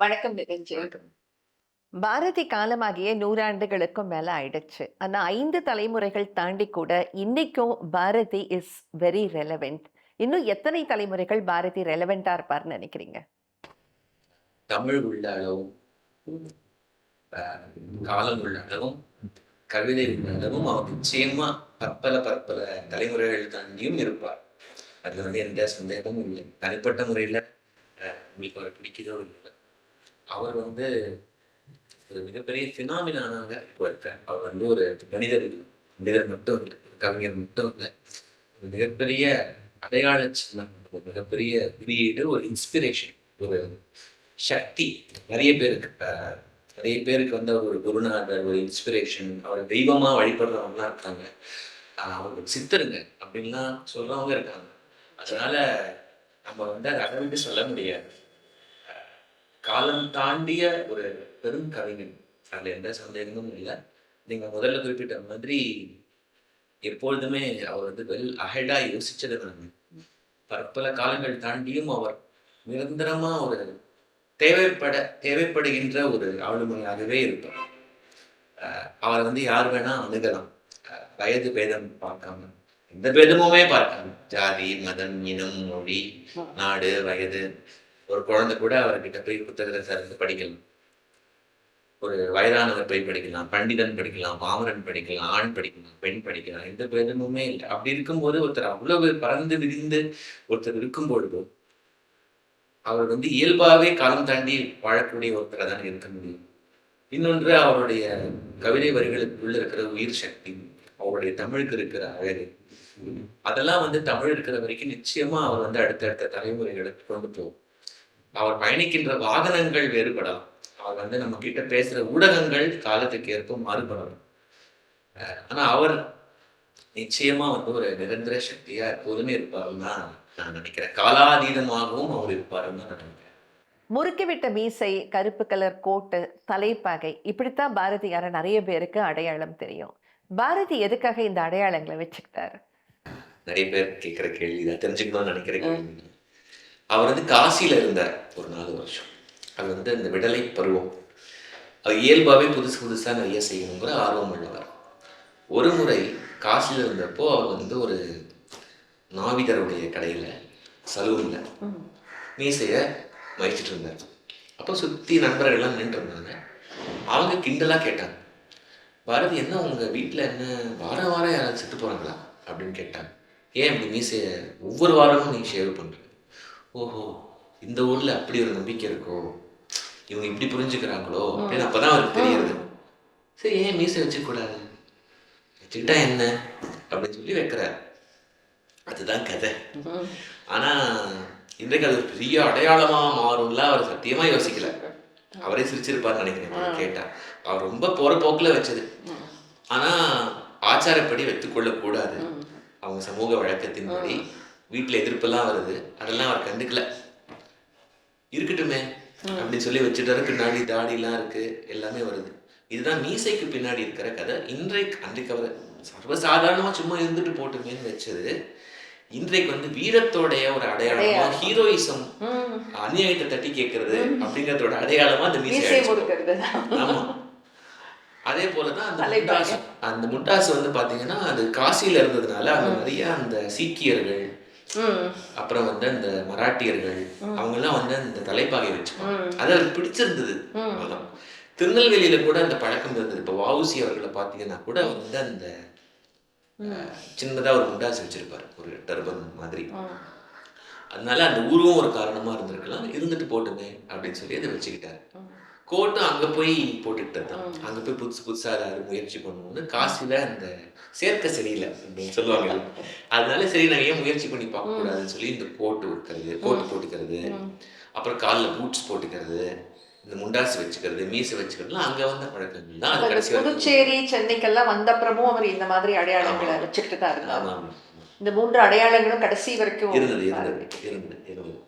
வணக்கம் நிரஞ்சன் பாரதி காலமாகிய நூறாண்டுகளுக்கும் மேல ஆயிடுச்சு. ஆனா ஐந்து தலைமுறைகள் தாண்டி கூட இன்னைக்கும் பாரதி இஸ் வெரி ரெலவெண்ட் இன்னும் எத்தனை தலைமுறைகள் பாரதி ரெலவெண்டா இருப்பார்னு நினைக்கிறீங்க? தமிழ் உள்ள அளவும் காலம் உள்ள அளவும் கவிதை உள்ள அளவும் அவர் நிச்சயமா பற்பல பற்பல தலைமுறைகள் தாண்டியும் இருப்பார். அதுல வந்து எந்த சந்தேகமும் இல்லை. தனிப்பட்ட முறையில உங்களுக்கு அவர் பிடிக்குதோ இல்லை அவர் வந்து ஒரு மிகப்பெரிய பினாமினானாக ஆனாங்க அவர் வந்து ஒரு மனிதர். மனிதர் மட்டும் இல்லை கவிஞர் மட்டும் இல்லை. மிகப்பெரிய அடையாள சின்னம் ஒரு மிகப்பெரிய குறியீடு ஒரு இன்ஸ்பிரேஷன் ஒரு சக்தி. நிறைய பேருக்கு நிறைய பேருக்கு வந்து அவர் ஒரு குருநாதர் ஒரு இன்ஸ்பிரேஷன் அவர் தெய்வமா வழிபடுறவங்கலாம் இருக்காங்க. அவங்க சித்தருங்க அப்படின்லாம் சொல்றவங்க இருக்காங்க. அதனால நம்ம வந்து அதை அளவிட்டு சொல்ல முடியாது. காலம் தாண்டிய ஒரு பெரும் கவிஞன் அதுல எந்த சந்தேகமும் இல்லை. நீங்க முதல்ல குறிப்பிட்ட மாதிரி எப்பொழுதுமே அவர் வந்து வெல் அஹெடா யோசிச்சது நான் பற்பல காலங்கள் தாண்டியும் அவர் நிரந்தரமா ஒரு தேவைப்பட தேவைப்படுகின்ற ஒரு ஆளுமையாகவே இருப்பார். அவரை வந்து யார் வேணா அணுகலாம். வயது பேதம் பார்க்காம. எந்த பேதமுமே பார்க்காம. ஜாதி மதம் இனம் மொழி நாடு வயது. ஒரு குழந்தை கூட அவர்கிட்ட போய் புத்தகத்தை சேர்ந்து படிக்கலாம். ஒரு வயதானவர் போய் படிக்கலாம் பண்டிதன் படிக்கலாம் பாமரன் படிக்கலாம் ஆண் படிக்கலாம் பெண் படிக்கலாம் எந்த பேதமுமே இல்லை. அப்படி இருக்கும்போது ஒருத்தர் அவ்வளவு பறந்து விரிந்து ஒருத்தர் இருக்கும் பொழுது அவர் வந்து இயல்பாகவே காலம் தாண்டி வாழக்கூடிய ஒருத்தரை தான் இருக்க முடியும். இன்னொன்று அவருடைய கவிதை வரிகளுக்குள்ள இருக்கிற உயிர் சக்தி அவருடைய தமிழுக்கு இருக்கிற அழகு அதெல்லாம் வந்து தமிழ் இருக்கிற வரைக்கும் நிச்சயமா அவர் வந்து அடுத்தடுத்த தலைமுறைகளுக்கு கொண்டு போகும். அவர் பயணிக்கின்ற வாகனங்கள் வேறுபடலாம். அவர் வந்து நம்ம கிட்ட பேசுற ஊடகங்கள் காலத்துக்கு ஏற்ப மாறுபடலாம். ஆனா அவர் நிச்சயமா வந்து ஒரு நிரந்தர சக்தியா எப்போதுமே இருப்பாருன்னு தான் நான் நினைக்கிறேன். காலாதீதமாகவும் அவர் இருப்பாருன்னு தான் நான் நினைக்கிறேன். முறுக்கிவிட்ட மீசை கருப்பு கலர் கோட்டு தலைப்பாகை இப்படித்தான் பாரதியார நிறைய பேருக்கு அடையாளம் தெரியும். பாரதி எதுக்காக இந்த அடையாளங்களை வச்சுக்கிட்டாரு? நிறைய பேர் கேட்குற கேள்வி தான் தெரிஞ்சுக்கணும்னு நினைக்கிற கேள்வி அவர் வந்து காசியில இருந்தார் ஒரு நாலு வருஷம். அது வந்து அந்த விடலை பருவம் அவர் இயல்பாகவே புதுசு புதுசா நிறைய செய்யணுங்கிற ஆர்வம் உள்ளவர். ஒரு முறை காசியில் இருந்தப்போ அவர் வந்து ஒரு நாவிதருடைய கடையில சலூன்ல மீசைய மறிச்சிட்டு இருந்தார். அப்போ சுத்தி நண்பர்கள்லாம் நின்றுட்டு இருந்தாங்க. அவங்க கிண்டலா கேட்டாங்க. பாரதி என்ன உங்க வீட்ல என்ன வாரம் வாரம் யாராவது செத்து போறாங்களா? அப்படின்னு கேட்டாங்க. ஏன் இப்படி மீசைய ஒவ்வொரு வாரமும் நீ ஷேவ் பண்ற ஓஹோ இந்த ஊர்ல அப்படி ஒரு நம்பிக்கை இருக்கோ இவங்க இப்படி புரிஞ்சுக்கிறாங்களோ? அப்படின்னு அப்பதான் அவருக்கு தெரியுது. சரி ஏன் மீசை வச்சுக்கூடாது வச்சுக்கிட்டா என்ன? அப்படின்னு சொல்லி வைக்கிறார். அதுதான் கதை. ஆனா இன்றைக்கு அது பெரிய அடையாளமா மாறும்ல அவர் சத்தியமா யோசிக்கல. அவரே சிரிச்சிருப்பார்னு நினைக்கிறேன் கேட்டா. அவர் ரொம்ப போற போக்குல வச்சது. ஆனா ஆச்சாரப்படி வைத்துக்கொள்ள கூடாது அவங்க சமூக வழக்கத்தின்படி வீட்டுல எதிர்ப்பெல்லாம் வருது. அதெல்லாம் அவர் கண்டுக்கல. இருக்கட்டுமே அப்படின்னு சொல்லி வச்சுட்டாரு. பின்னாடி தாடிலாம் இருக்கு. எல்லாமே வருது. இதுதான் மீசைக்கு பின்னாடி இருக்கிற கதை. இன்றைக்கு அன்றைக்கு அவர் சர்வசாதாரணமா சும்மா இருந்துட்டு போட்டுமேன்னு வச்சது. இன்றைக்கு வந்து வீரத்தோடைய ஒரு அடையாளமா. ஹீரோயிசம் அநியாயத்தை தட்டி கேட்கறது அப்படிங்கறதோட அடையாளமா அந்த மீசை ஆமா. அதே போலதான் அந்த. முண்டாசு. அந்த முண்டாசு வந்து பாத்தீங்கன்னா அது காசியில இருந்ததுனால அங்க நிறைய அந்த சீக்கியர்கள் அப்புறம் வந்து அந்த மராட்டியர்கள் அவங்க எல்லாம் வந்து அந்த தலைப்பாகை வச்சுப்பாங்க. அது அவருக்கு பிடிச்சிருந்தது. அவ்வளவுதான். திருநெல்வேலியில கூட அந்த பழக்கம் இருந்தது. இப்ப வஉசி அவர்களை பாத்தீங்கன்னா கூட வந்து அந்த அஹ், சின்னதா ஒரு முண்டாசு வச்சிருப்பாரு. ஒரு டர்பன் மாதிரி. அதனால அந்த உருவம் ஒரு காரணமா இருந்திருக்கலாம். இருந்துட்டு போட்டுமே அப்படின்னு சொல்லி அதை வச்சுக்கிட்டாரு. கோட்டும் அங்க போய் போட்டுக்கிட்டது தான் அங்க போய் புதுசு புதுசா ஏதாவது முயற்சி பண்ணுவோம்னு காசுல அந்த சேர்க்க சரியில்லை அப்படின்னு சொல்லுவாங்க. அதனால சரி நான் ஏன் முயற்சி பண்ணி பார்க்க கூடாதுன்னு சொல்லி இந்த கோட்டு வைக்கிறது கோட்டு போட்டுக்கிறது அப்புறம் காலில் பூட்ஸ் போட்டுக்கிறது இந்த முண்டாசு வச்சுக்கிறது மீசை வச்சுக்கிறதுலாம் அங்க வந்த பழக்கங்கள் தான். அது புதுச்சேரி சென்னைக்கெல்லாம் வந்த அப்புறமும் அவர் இந்த மாதிரி அடையாளங்களை வச்சுக்கிட்டு தான் ஆமா. இந்த மூன்று அடையாளங்களும் கடைசி வரைக்கும் இருந்தது இருந்தது இருந்தது இருந்தது.